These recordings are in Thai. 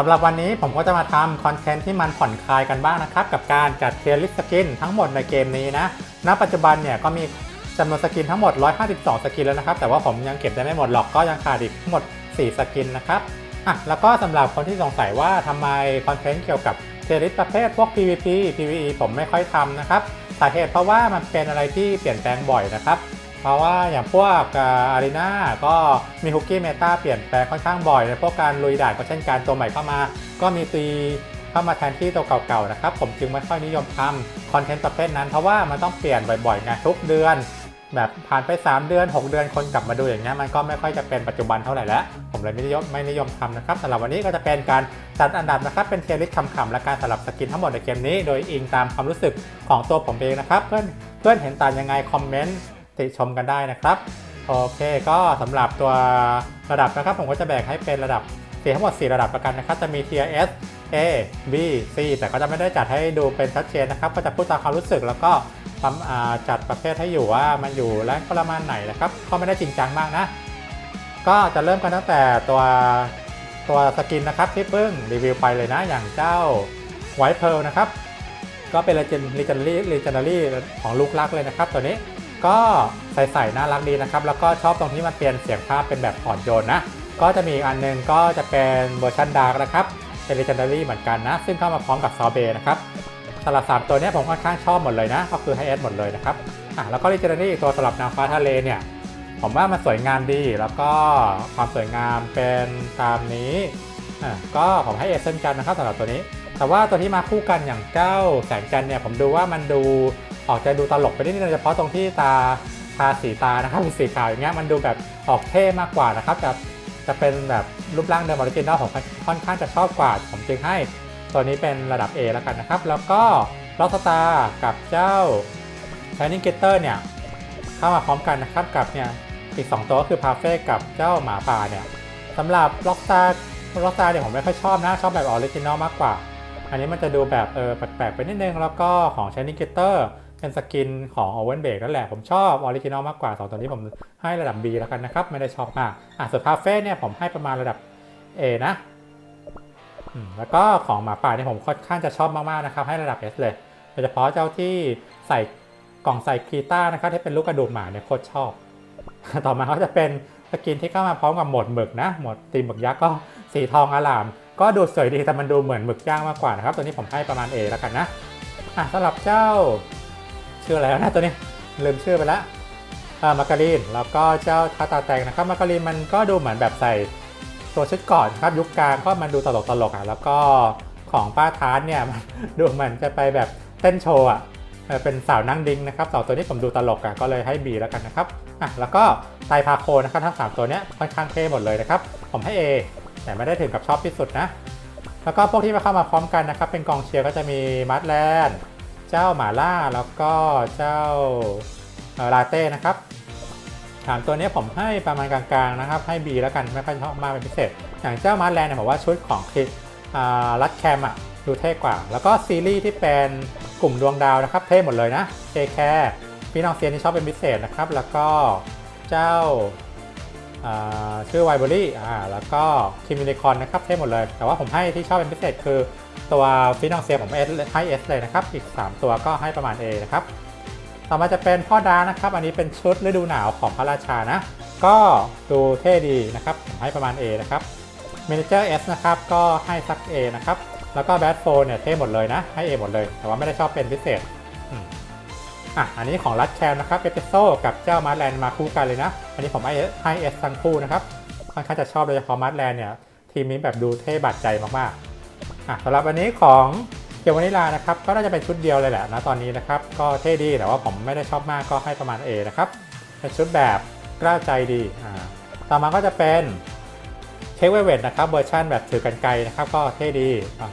สำหรับวันนี้ผมก็จะมาทำคอนเทนต์ที่มันผ่อนคลายกันบ้างนะครับ กับการจัดเทียร์ลิสสกินทั้งหมดในเกมนี้นะ ณ ปัจจุบันเนี่ยก็มีจำนวนสกินทั้งหมด 152 สกินแล้วนะครับ แต่ว่าผมยังเก็บได้ไม่หมดหรอกก็ยังขาดอีกทั้งหมด 4 สกินนะครับอะแล้วก็สำหรับคนที่สงสัยว่าทำไมคอนเทนต์เกี่ยวกับเทียร์ลิสประเภทพวก PVP PVE ผมไม่ค่อยทำนะครับสาเหตุเพราะว่ามันเป็นอะไรที่เปลี่ยนแปลงบ่อยนะครับ เพราะว่าอย่างพวกอารีนาก็มีฮุกกี้เมตาเปลี่ยนแปลงค่อนข้างบ่อยในพวกการลุยด่านก็เช่นการตัวใหม่เข้ามา ก็มีตีเข้ามาแทนที่ตัวเก่าๆนะครับ ผมจึงไม่ค่อยนิยมทำคอนเทนต์ประเภทนั้นเพราะว่ามันต้องเปลี่ยนบ่อยๆไงทุกเดือน แบบผ่านไป 3 เดือน 6 เดือนคนกลับมาดูอย่างเงี้ยมันก็ไม่ค่อยจะเป็นปัจจุบันเท่าไหร่แล้ว ผมเลยไม่นิยมไม่นิยมทำนะครับสำหรับวันนี้ก็จะเป็นการจัดอันดับนะครับเป็นเทียร์ลิสต์คำๆและการสลับสกินทั้งหมดในเกมนี้ โดยอิงตามความรู้สึกของตัวผมเองนะครับ เพื่อนเพื่อนเห็นต่างยังไงคอมเมนต์ ติชมกันได้นะครับ โอเคก็สำหรับตัวระดับนะครับ ผมก็จะแบ่งให้เป็นระดับเสียทั้งหมด 4 ระดับประกันนะครับ จะมี Tier S A B C แต่ก็จะไม่ได้จัดให้ดูเป็นชัดเจนนะครับ ก็จะพูดตามความรู้สึกแล้วก็จัดประเภทให้อยู่ว่ามันอยู่แรงประมาณไหนนะครับก็ไม่ได้จริงจังมากนะ ก็จะเริ่มกันตั้งแต่ตัวตัวสกินนะครับที่เพิ่งรีวิวไปเลยนะอย่างเจ้าไวท์เพลนะครับ ก็เป็น Legend Legendary Legendary ของลูกรักเลยนะครับตัวนี้ ก็ใส่ๆน่ารักดีนะครับ แล้วก็ชอบตรงที่มันเปลี่ยนเสียงภาพเป็นแบบอ่อนโยนนะ ก็จะมีอีกอันหนึงก็จะเป็นเวอร์ชันดาร์กนะครับเป็น Legendary เหมือนกันนะ ซึ่งเข้ามาพร้อมกับซอเบนะครับสำหรับสามตัวนี้ผมค่อนข้างชอบหมดเลยนะ ก็คือไฮเอสหมดเลยนะครับอะแล้วก็ Legendary อีกตัวสำหรับนางฟ้าทะเลเนี่ยผมว่ามันสวยงามดี แล้วก็ความสวยงามเป็นตามนี้อะก็ผมให้เอเซนกันนะครับสำหรับตัวนี้ แต่ว่าตัวที่มาคู่กันอย่างเจ้าแสงจันเนี่ยผมดูว่ามันดู ออกจะดูตลกไปนิดนึงโดยเฉพาะตรงที่ตาทาสีตานะครับเป็นสีขาวอย่างเงี้ยมันดูแบบออกเท่มากกว่านะครับจะจะเป็นแบบรูปร่างเดิมออริจินอลผมค่อนข้างจะชอบกว่า ผมจึงให้ตัวนี้เป็นระดับ A แล้วกันนะครับ แล้วก็ล็อกสตาร์กับเจ้า Shining Getter เนี่ยเข้ามาพร้อมกันนะครับกับเนี่ยอีก 2 ตัวก็คือพาเฟ่กับเจ้าหมาป่าเนี่ยสำหรับล็อกตาล็อกตาเนี่ยผมไม่ค่อยชอบนะ ชอบแบบออริจินอลมากกว่า อันนี้มันจะดูแบบเออแปลกๆไปนิดนึง แล้วก็ของ Shining Getter เเป็นสกินของ Owen b a k นั่นแหละ ผมชอบออริจินอลมากกว่า 2 ตัวนี้ผมให้ระดับ B แล้วกันนะครับ ไม่ได้ชอบมาก อะส่วนพาเฟ่เนี่ยผมให้ประมาณระดับ A นะ แล้วก็ของหมาป่าเนี่ยผมค่อนข้างจะชอบมากๆนะครับ ให้ระดับ S เลยโดยเฉพาะเจ้าที่ใส่กล่องใส่กีต้านะครับที่เป็นลูกกระดูกหมาเนี่ยโคตรชอบ ต่อมาเขาจะเป็นสกินที่เข้ามาพร้อมกับหมดหมึกนะ หมดตีหมึกยักษ์ก็สีทองอลาม ก็ดูสวยดีแต่มันดูเหมือนหมึกย่างมากกว่านะครับ ตัวนี้ผมให้ประมาณ A แล้วกันนะอะสำหรับเจ้า ชื่ออะไรแล้วนะตัวนี้ลืมชื่อไปแล้วอ่ามาการีนแล้วก็เจ้าทาตาแตงนะครับมาการีนมันก็ดูเหมือนแบบใส่ตัวชุดก่อนครับยุคกลางก็มันดูตลกตลกๆอะแล้วก็ของป้าทานเนี่ยดูเหมือนจะไปแบบเต้นโชว์อะเป็นสาวนั่งดิ้งนะครับสองตัวนี้ผมดูตลกอะก็เลยให้ B แล้วกันนะครับอะแล้วก็ไตพาโคนะครับทั้งสามตัวเนี้ยค่อนข้างเท่หมดเลยนะครับผมให้ A แต่ไม่ได้ถึงกับชอบที่สุดนะ แล้วก็พวกที่มาเข้ามาพร้อมกันนะครับเป็นกองเชียร์ก็จะมีมัดแลนด์ เจ้าหมาล่าแล้วก็เจ้าลาเต้นะครับถามตัวนี้ผมให้ประมาณกลางๆนะครับ ให้ B แล้วกันไม่ค่อยชอบมากเป็นพิเศษ อย่างเจ้ามาร์แลนด์เนี่ยผมว่าชุดของคลิปอ่ารัดแคมอะดูเท่กว่า แล้วก็ซีรีส์ที่เป็นกลุ่มดวงดาวนะครับ เท่หมดเลยนะเจแคร์พี่น้องเซียนที่ชอบเป็นพิเศษนะครับ แล้วก็เจ้า ชื่อไวเบอรี่อ่าแล้วก็คิมินิคอนนะครับเท่หมดเลย แต่ว่าผมให้ที่ชอบเป็นพิเศษคือตัวฟินองเซียผมเอสให้ S เลยนะครับ อีก 3 ตัวก็ให้ประมาณ A นะครับ ต่อมาจะเป็นพ่อดานะครับ อันนี้เป็นชุดฤดูหนาวของพระราชานะ ก็ดูเท่ดีนะครับ ให้ประมาณ A นะครับ m ม n a เจอร์ S นะครับ ก็ให้สัก A นะครับ แล้วก็แบทโฟเนี่ยเท่หมดเลยนะ ให้ A หมดเลย แต่ว่าไม่ได้ชอบเป็นพิเศษ อะอันนี้ของรัดแคมนะครับเอเปโซกับเจ้ามาร์แลนด์มาคู่กันเลยนะ อันนี้ผมให้ให้ S ทั้งคู่นะครับค่อนข้างจะชอบโดยเฉพาะมาร์แลนด์เนี่ยทีมนี้แบบดูเท่บาดใจมากๆอะสำหรับวันนี้ของเกียววานิลานะครับก็น่าจะเป็นชุดเดียวเลยแหละนะตอนนี้นะครับก็เท่ดีแต่ว่าผมไม่ได้ชอบมากก็ให้ประมาณ A นะครับเป็นชุดแบบกล้าใจดีอ่าต่อมาก็จะเป็นเทคเวเวตนะครับเวอร์ชันแบบถือกันไกลนะครับก็เท่ดี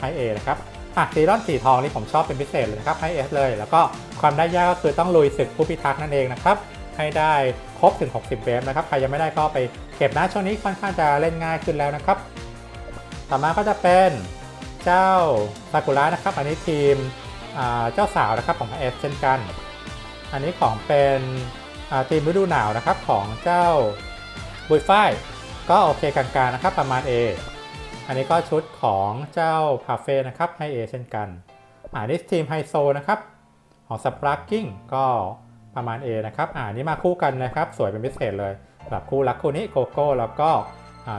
ให้ A นะครับ อะซีรอนสีทองนี่ผมชอบเป็นพิเศษเลยนะครับให้ S เลย แล้วก็ความได้ยากก็คือต้องลุยศึกผู้พิทักษ์นั่นเองนะครับให้ได้ครบถึง 60 เวฟนะครับใครยังไม่ได้ก็ไปเก็บนะช่วงนี้ค่อนข้างจะเล่นง่ายขึ้นแล้วนะครับ ต่อมาก็จะเป็นเจ้าซากุระนะครับ อันนี้ทีมเจ้าสาวนะครับของเอสเช่นกัน อันนี้ของเป็นทีมฤดูหนาวนะครับของเจ้าบุยฝ้ายก็โอเคกลางๆนะครับประมาณ A อันนี้ก็ชุดของเจ้าพาเฟ่นะครับให้ A เช่นกันอ่านี่ทีมไฮโซนะครับของสปาร์กิ้งก็ประมาณ A นะครับอ่านี่มาคู่กันนะครับ สวยเป็นพิเศษเลยสำหรับคู่รักคู่นี้โกโก้แล้วก็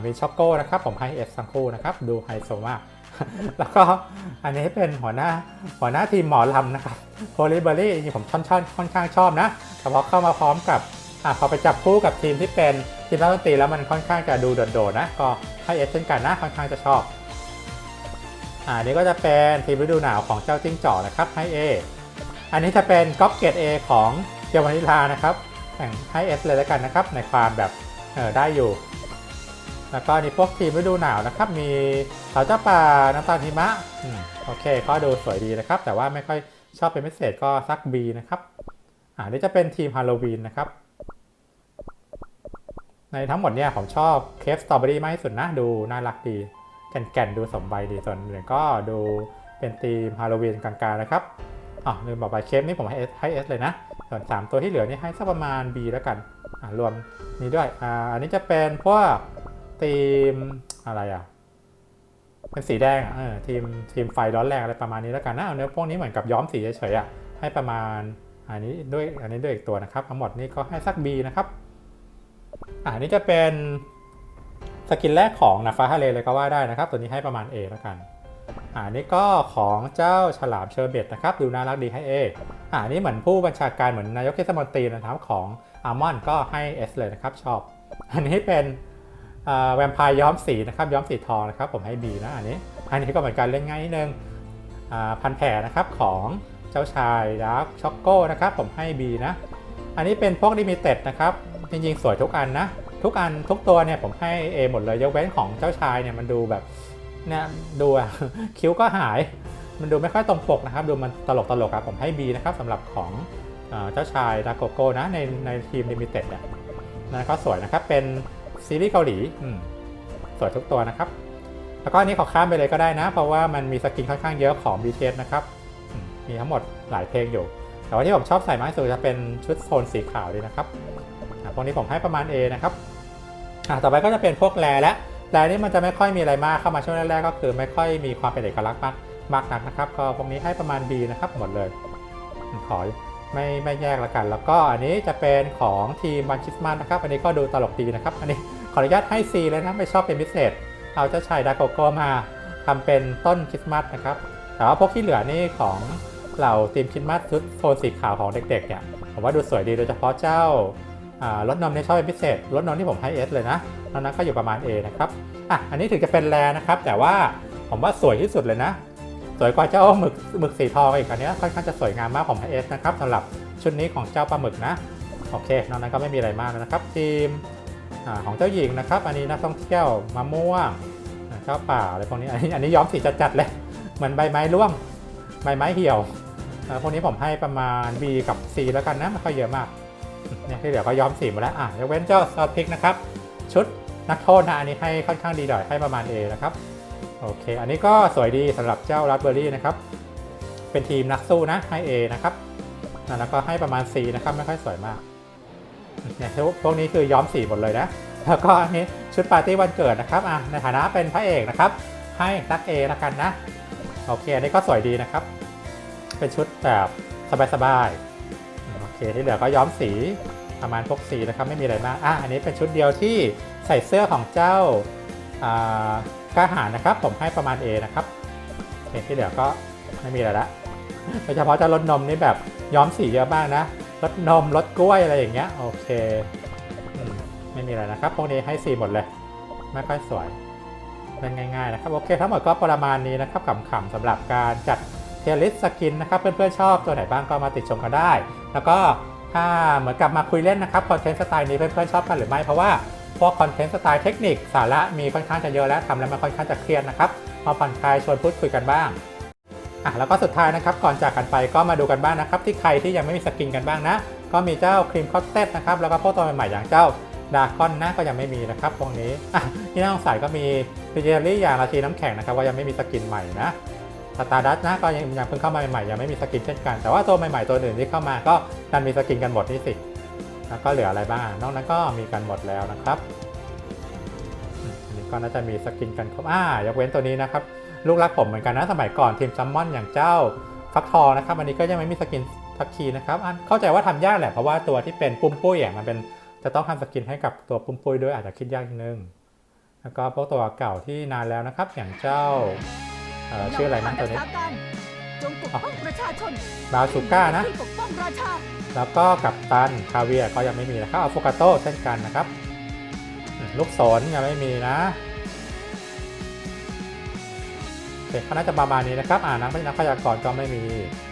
มีช็อกโก้นะครับผมให้ S ทั้งคู่นะครับดูไฮโซมากแล้วก็อันนี้เป็นหัวหน้าหัวหน้าทีมหมอลำนะครับโพลิเบอรี่ผมค่อนข้างค่อนข้างชอบนะแต่พอเข้ามาพร้อมกับ อ่าพอไปจับคู่กับทีมที่เป็นทีมนักดนตรีแล้วมันค่อนข้างจะดูโดดๆนะก็ให้ S เช่นกันนะค่อนข้างจะชอบอ่านี่ก็จะเป็นทีมฤดูหนาวของเจ้าจิ้งจอกนะครับให้ A อันนี้จะเป็นก๊อปเกต A ของเกียววานิลานะครับแต่งให้ S เลยแล้วกันนะครับ ในความแบบเออได้อยู่ แล้วก็นี่พวกทีมฤดูหนาวนะครับ มีสาวเจ้าป่าน้ำตาลหิมะอืมโอเค ก็ดูสวยดีนะครับ แต่ว่าไม่ค่อยชอบเป็นพิเศษก็ซัก B นะครับอ่านี่จะเป็นทีมฮาโลวีนนะครับ ในทั้งหมดเนี่ยผมชอบเคฟสตรอเบอรี่มากที่สุดนะ ดูน่ารักดี แก่นๆ ดูสมใบดีส่วนอื่นก็ดูเป็นธีมฮาโลวีนกลางๆนะครับอ๋อลืมบอกไปเคฟนี่ผมให้ S ให้ S เลยนะ ส่วน 3 ตัวที่เหลือนี่ให้สักประมาณ B แล้วกันอ่ารวมนี้ด้วยอ่าอันนี้จะเป็นพวกธีมอะไรอะเป็นสีแดงเออทีมทีมไฟร้อนแรงอะไรประมาณนี้แล้วกันนะเอาเนื้อพวกนี้เหมือนกับย้อมสีเฉยๆอะให้ประมาณอันนี้ด้วยอันนี้ด้วยอีกตัวนะครับ ทั้งหมดนี้ก็ให้สัก B นะครับ อ่าอันนี้จะเป็นสกินแรกของนาฟ้าทะเลเลยก็ว่าได้นะครับ ตัวนี้ให้ประมาณ A แล้วกันอ่านี่ก็ของเจ้าฉลามเชอร์เบตนะครับดูน่ารักดีให้ A อ่านี่เหมือนผู้บัญชาการเหมือนนายกเทศมนตรีนะครับของอาร์มอนก็ให้ S เลยนะครับชอบ อันนี้เป็นแวมไพร์ย้อมสีนะครับย้อมสีทองนะครับผมให้ B นะอันนี้อันนี้ก็เหมือนกันเล่นง่ายนิดนึงพันแผลนะครับของเจ้าชายดาร์กช็อกโก้นะครับผมให้ B นะ อันนี้เป็นพวกลิมิเต็ดนะครับ จริงๆ สวยทุกอันนะ ทุกอันทุกตัวเนี่ยผมให้ A หมดเลย ยกเว้นของเจ้าชายเนี่ยมันดูแบบเนี่ยดูอะคิ้วก็หาย มันดูไม่ค่อยตรงปกนะครับ ดูมันตลกตลกอะผมให้ B นะครับสำหรับของเจ้าชายดาโกโก้นะในในทีมลิมิเต็ดเนี่ยนะก็สวยนะครับ เป็นซีรีส์เกาหลีสวยทุกตัวนะครับ แล้วก็อันนี้ขอข้ามไปเลยก็ได้นะ เพราะว่ามันมีสกินค่อนข้างเยอะของ BTS นะครับ มีทั้งหมดหลายเพลงอยู่ แต่ว่าที่ผมชอบใส่มากที่สุดจะเป็นชุดโทนสีขาวดีนะครับพวกนี้ผมให้ประมาณ A นะครับต่อไปก็จะเป็นพวกแรและแรนี่มันจะไม่ค่อยมีอะไรมากเข้ามาช่วงแรกๆก็คือไม่ค่อยมีความเป็นเอกลักษณ์มากมากนักนะครับ ก็พวกนี้ให้ประมาณ B นะครับหมดเลย ขอไม่ไม่แยกละกัน แล้วก็อันนี้จะเป็นของทีมบันคิสมันนะครับ อันนี้ก็ดูตลกดีนะครับ อันนี้ขออนุญาตให้ C เลยนะไม่ชอบเป็นพิเศษ เอาเจ้าชายดาโกโกมาทำเป็นต้นคริสต์มาสนะครับ แต่ว่าพวกที่เหลือนี่ของ เหล่าทีมคริสต์มาสชุดโทนสีขาวของเด็กๆเนี่ยผมว่าดูสวยดีโดยเฉพาะเจ้าอ่ารถนมเนี่ยชอบเป็นพิเศษรถนมที่ผมให้ S เลยนะตอนนั้นก็อยู่ประมาณ A นะครับอะอันนี้ถึงจะเป็นแรนะครับ แต่ว่าผมว่าสวยที่สุดเลยนะ สวยกว่าเจ้าหมึกหมึกสีทองอีกอันนี้ค่อนข้างจะสวยงามมากผมให้ S นะครับสำหรับชุดนี้ของเจ้าปลาหมึกนะโอเคนอกนั้นก็ไม่มีอะไรมากนะครับ ทีมอของเจ้าหญิงนะครับ อันนี้นักท่องเที่ยวมะม่วงอ่าเจ้าป่าอะไรพวกนี้อันนี้อันนี้ย้อมสีจัดๆเลยเหมือนใบไม้ร่วงใบไม้เหี่ยว พวกนี้ผมให้ประมาณ B กับ C แล้วกันนะไม่ค่อยเยอะมากเนี่ยที่เหลือก็ย้อมสีหมาแล้วอะยกเว้นเจ้าซอสพริกนะครับ ชุดนักโทษนะอันนี้ให้ค่อนข้างดีหน่อยให้ประมาณ A นะครับโอเค อันนี้ก็สวยดีสำหรับเจ้ารัสเบอร์รี่นะครับ เป็นทีมนักสู้นะให้ A นะครับแล้วก็ให้ประมาณ C นะครับไม่ค่อยสวยมากเนี่ยพวกนี้คือย้อมสีหมดเลยนะแล้วก็อันนี้ชุดปาร์ตี้วันเกิดนะครับอะในฐานะเป็นพระเอกนะครับ ให้สัก A แล้วกันนะโอเคอันนี้ก็สวยดีนะครับ เป็นชุดแบบสบายๆ โอเค ที่เหลือก็ย้อมสีประมาณพวกสีนะครับ ไม่มีอะไรมาก อะ อันนี้เป็นชุดเดียวที่ใส่เสื้อของเจ้ากล้าหารนะครับ ผมให้ประมาณ A นะครับโอเคที่เหลือก็ไม่มีอะไรละโดยเฉพาะเจ้ารถนมนี่แบบย้อมสีเยอะมากนะรถนมรถกล้วยอะไรอย่างเงี้ย โอเค ไม่มีอะไรนะครับ พวกนี้ให้สีหมดเลย ไม่ค่อยสวยเล่นง่ายๆนะครับ โอเค ทั้งหมดก็ประมาณนี้นะครับขำๆสำหรับการจัด เทลิสสกินนะครับ เพื่อนๆชอบตัวไหนบ้างก็มาติดชมกันได้ แล้วก็ถ้าเหมือนกับมาคุยเล่นนะครับคอนเทนต์สไตล์นี้เพื่อนๆชอบกันหรือไม่เพราะว่าพวกคอนเทนต์สไตล์เทคนิคสาระมีค่อนข้างจะเยอะแล้วทำแล้วมันค่อนข้างจะเครียดนะครับมาผ่อนคลายชวนพูดคุยกันบ้างอะแล้วก็สุดท้ายนะครับก่อนจากกันไปก็มาดูกันบ้างนะครับ ที่ใครที่ยังไม่มีสกินกันบ้างนะ ก็มีเจ้าครีมคอตเต็ดนะครับแล้วก็พวกตัวใหม่ๆอย่างเจ้าดาร์กอนนะก็ยังไม่มีนะครับพวกนี้อะที่น่าสงสัยก็มีพิเจอรี่อย่างราชีน้ำแข็งนะครับว่ายังไม่มีสกินใหม่นะ สตาร์ดัสนะก็ยังยังเพิ่งเข้ามาใหม่ๆยังไม่มีสกินเช่นกัน แต่ว่าตัวใหม่ๆตัวอื่นที่เข้ามาก็ดันมีสกินกันหมดนี่สิแล้วก็เหลืออะไรบ้างนอกนั้นก็มีกันหมดแล้วนะครับอันนี้ก็น่าจะมีสกินกันครบอ่ายกเว้นตัวนี้นะครับลูกรักผมเหมือนกันนะสมัยก่อนทีมซัมมอนอย่างเจ้าฟักทองนะครับอันนี้ก็ยังไม่มีสกินทักคีนะครับเข้าใจว่าทำยากแหละเพราะว่าตัวที่เป็นปุ้มปุ้ยอะมันเป็นจะต้องทำสกินให้กับตัวปุ้มปุ้ยด้วยอาจจะคิดยากนิดนึงแล้วก็พวกตัวเก่าที่นานแล้วนะครับ อย่างเจ้า เอ่อชื่ออะไรนะตัวนี้รักษาการจงปกป้องประชาชนบาซูก้านะ ที่ปกป้องราชาแล้วก็กับตันคาเวียร์ก็ยังไม่มีนะครับอัลโฟกาโตเช่นกันนะครับอืมลูกศรยังไม่มีนะโอเคก็น่าจะประมาณนี้นะครับ อ่านักนักพยากรณ์ก็ไม่มี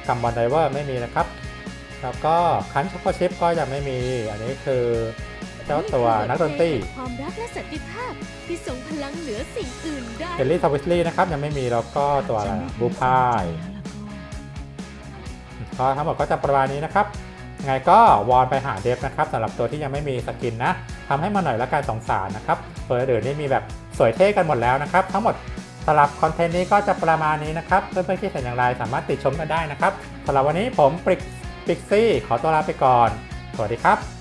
กัมบอลไดเวอร์ไม่มีนะครับ แล้วก็คันช็อกโกชิปก็ยังไม่มี อันนี้คือ เจ้าตัวนักดนตรีความรักและสันติภาพที่ทรงพลังเหนือสิ่งอื่นได้เฮลลี่ทวิสลี่นะครับยังไม่มีแล้วก็ตัวอะไรบูพายก็ทั้งหมดก็จะประมาณนี้นะครับยังไงก็วอนไปหาเดฟนะครับสำหรับตัวที่ยังไม่มีสกินนะทำให้มาหน่อยละกันสงสารนะครับตัวอื่นนี่มีแบบสวยเท่กันหมดแล้วนะครับ ทั้งหมดสำหรับคอนเทนต์นี้ก็จะประมาณนี้นะครับเพื่อนๆคิดเห็นอย่างไรสามารถติดชมกันได้นะครับสำหรับวันนี้ผมปริกปิกซี่ขอตัวลาไปก่อน สวัสดีครับ